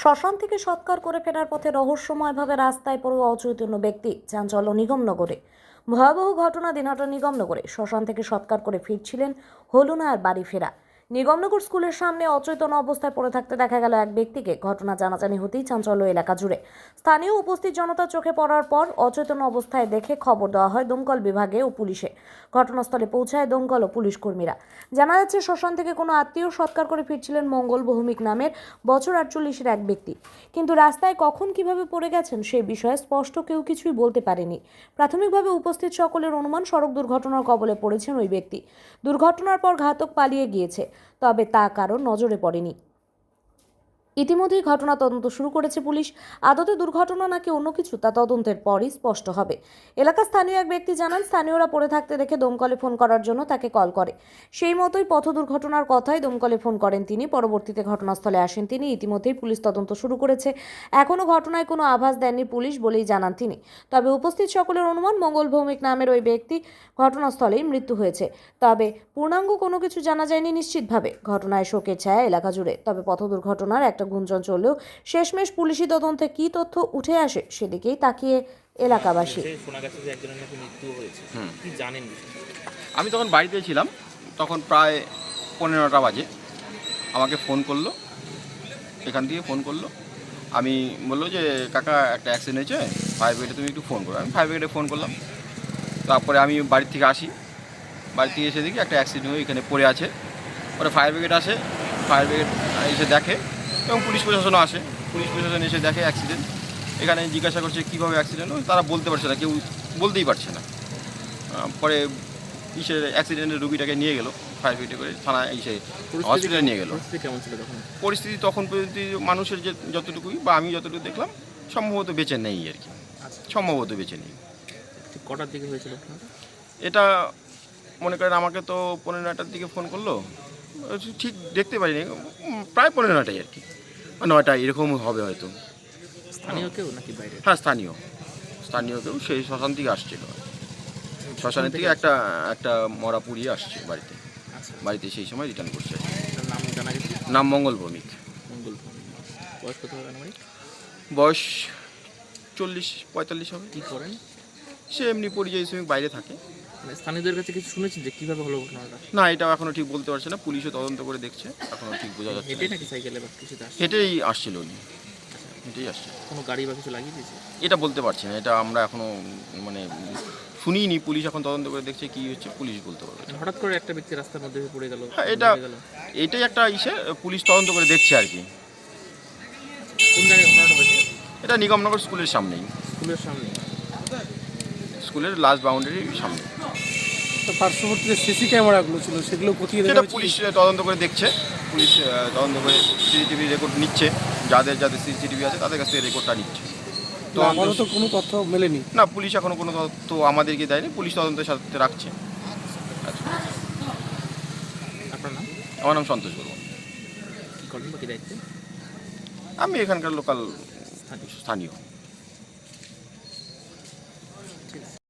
শ্মশান থেকে সৎকার করে ফেরার পথে রহস্যময়ভাবে রাস্তায় পড়ে অচৈতন্য ব্যক্তি চাঞ্চল্য নিগমনগরে। ভয়াবহ ঘটনা দিনহাটা নিগমনগরে। শ্মশান থেকে সৎকার করে ফিরছিলেন হলুনার বাড়ি ফেরা। নিগমনগর স্কুলের সামনে অচেতন অবস্থায় পড়ে থাকতে দেখা গেল এক ব্যক্তিকে। ঘটনা জানাজানি হতেই চাঞ্চল্য এলাকা জুড়ে। স্থানীয় উপস্থিত জনতা চোখে পড়ার পর অচেতন অবস্থায় দেখে খবর দেওয়া হয় দমকল বিভাগে ও পুলিশে। ঘটনাস্থলে পৌঁছায় দমকল ও পুলিশ কর্মীরা। জানা যাচ্ছে, শ্মশান থেকে কোনো আত্মীয় সৎকার করে ফিরছিলেন মঙ্গল ভৌমিক নামের বছর আটচল্লিশের এক ব্যক্তি। কিন্তু রাস্তায় কখন কীভাবে পড়ে গেছেন সেই বিষয়ে স্পষ্ট কেউ কিছুই বলতে পারেনি। প্রাথমিকভাবে উপস্থিত সকলের অনুমান, সড়ক দুর্ঘটনার কবলে পড়েছেন ওই ব্যক্তি। দুর্ঘটনার পর ঘাতক পালিয়ে গিয়েছে। তবে তা কারো নজরে পড়েনি ইতিমধ্যেই ঘটনা তদন্ত শুরু করেছে পুলিশ। আদতে দুর্ঘটনা নাকি অন্য কিছু, তা তদন্তের পরই স্পষ্ট হবে। এলাকার স্থানীয় এক ব্যক্তি জানান, স্থানীয়রা পড়ে থাকতে দেখে দমকলে ফোন করার জন্য তাকে কল করে। সেই মতোই পথ দুর্ঘটনার কথাই দমকলে ফোন করেন তিনি। পরবর্তীতে ঘটনাস্থলে আসেন তিনি। ইতিমধ্যেই পুলিশ তদন্ত শুরু করেছে। এখনও ঘটনায় কোনো আভাস দেননি পুলিশ বলেই জানান তিনি। তবে উপস্থিত সকলের অনুমান, মঙ্গল ভৌমিক নামের ওই ব্যক্তি ঘটনাস্থলেই মৃত্যু হয়েছে। তবে পূর্ণাঙ্গ কোনো কিছু জানা যায়নি নিশ্চিতভাবে। ঘটনায় শোকের ছায়া এলাকা জুড়ে। তবে পথ দুর্ঘটনার একটা গুঞ্জন চললেও শেষমেশ পুলিশি তদন্তে কী তথ্য উঠে আসে সেদিকেই তাকিয়ে এলাকাবাসী। সে শোনা গেছে যে একজনের নাকি মৃত্যু হয়েছে। কি জানেন আমি তখন বাড়িতে ছিলাম তখন প্রায় পনেরোটা বাজে। আমাকে ফোন করল এখান থেকে ফোন করল। আমি বলল যে কাকা একটা অ্যাক্সিডেন্ট হয়েছে ফায়ার ব্রিগেডে তুমি একটু ফোন করো। আমি ফায়ার ব্রিগেডে ফোন করলাম। তারপরে আমি বাড়ি থেকে আসি। বাড়ি থেকে এসে দেখি একটা অ্যাক্সিডেন্ট হয়ে এখানে পড়ে আছে। পরে ফায়ার ব্রিগেড আসে। ফায়ার ব্রিগেড এসে দেখে এবং পুলিশ প্রশাসনও আসে। পুলিশ প্রশাসন এসে দেখে অ্যাক্সিডেন্ট এখানে জিজ্ঞাসা করছে কীভাবে অ্যাক্সিডেন্ট হয় তারা বলতে পারছে না কেউ বলতেই পারছে না। পরে ইসের অ্যাক্সিডেন্টের রুগীটাকে নিয়ে গেলো ফায়ার ব্রিগেডে করে থানায় ইসে হসপিটালে নিয়ে গেলো। পরিস্থিতি তখন? পরিস্থিতি পর্যন্ত মানুষের যে যতটুকুই বা আমি যতটুকু দেখলাম সম্ভবত বেঁচে নেই আর কি। আচ্ছা। সম্ভবত বেঁচে নেই। কটার দিকে হয়েছিল এটা মনে করেন আমাকে তো পনেরো নয়টার দিকে ফোন করল। ঠিক দেখতে পারিনি প্রায় পনেরো নয়টাই আর কি। বা নয়টা এরকম হবে হয়তো। স্থানীয় কেউ নাকি বাইরে? হ্যাঁ স্থানীয়। স্থানীয় কেউ সেই শ্মশান থেকে আসছিল। শ্মশানের থেকে একটা একটা মরা পুড়িয়ে আসছে বাড়িতে। আচ্ছা। বাড়িতে সেই সময় রিটার্ন করছে। নাম জানা গেছে? নাম মঙ্গল ভৌমিক। মঙ্গল বয়স কত হবে বয়স চল্লিশ পঁয়তাল্লিশ হবে। কি করেন? সে এমনি পরিযায়ী শ্রমিক বাইরে থাকে। মানে স্থানীয়দের কাছে কিছু শুনেছেন যে কীভাবে হলো ঘটনাটা? না এটাও এখনও ঠিক বলতে পারছে না। পুলিশও তদন্ত করে দেখছে। এখনও ঠিক বোঝা যাচ্ছে হেঁটে নাকি সাইকেলে বা কিছুতে আসছে? হেঁটেই আসছিল উনি। হেঁটেই আসছে। কোনো গাড়ি বা কিছু লাগিয়ে দিয়েছে? এটা বলতে পারছি না। এটা আমরা এখনও মানে শুনিনি। পুলিশ এখন তদন্ত করে দেখছে কি হচ্ছে। পুলিশ বলতে পারবে। মানে হঠাৎ করে একটা ব্যক্তি রাস্তার মধ্যে পড়ে গেল হ্যাঁ, এটা এটাই একটা ইসে পুলিশ তদন্ত করে দেখছে আর কি। কোন জায়গায় ঘটনাটা হয়েছে? এটা নিগমনগর স্কুলের সামনেই। স্কুলের সামনে স্কুলের লাস্ট বাউন্ডারির সামনে। তো পার্শ্ববর্তীতে সিসি ক্যামেরাগুলো ছিল সেগুলো কোথায় সেটা পুলিশ তদন্ত করে দেখছে। পুলিশ তদন্ত করে সিসিটিভি রেকর্ড নিচ্ছে। যাদের যাদের সিসিটিভি আছে তাদের কাছ থেকে রেকর্ডটা নিচ্ছে। না, আমারও তো কোনো তথ্য মেলেনি। না পুলিশ এখনও কোনো তথ্য আমাদেরকে দেয়নি। পুলিশ তদন্তের সাথে রাখছে। আচ্ছা। আপনার নাম? আমার নাম সন্তোষ বর্মন। আমি এখানকার লোকাল স্থানীয়।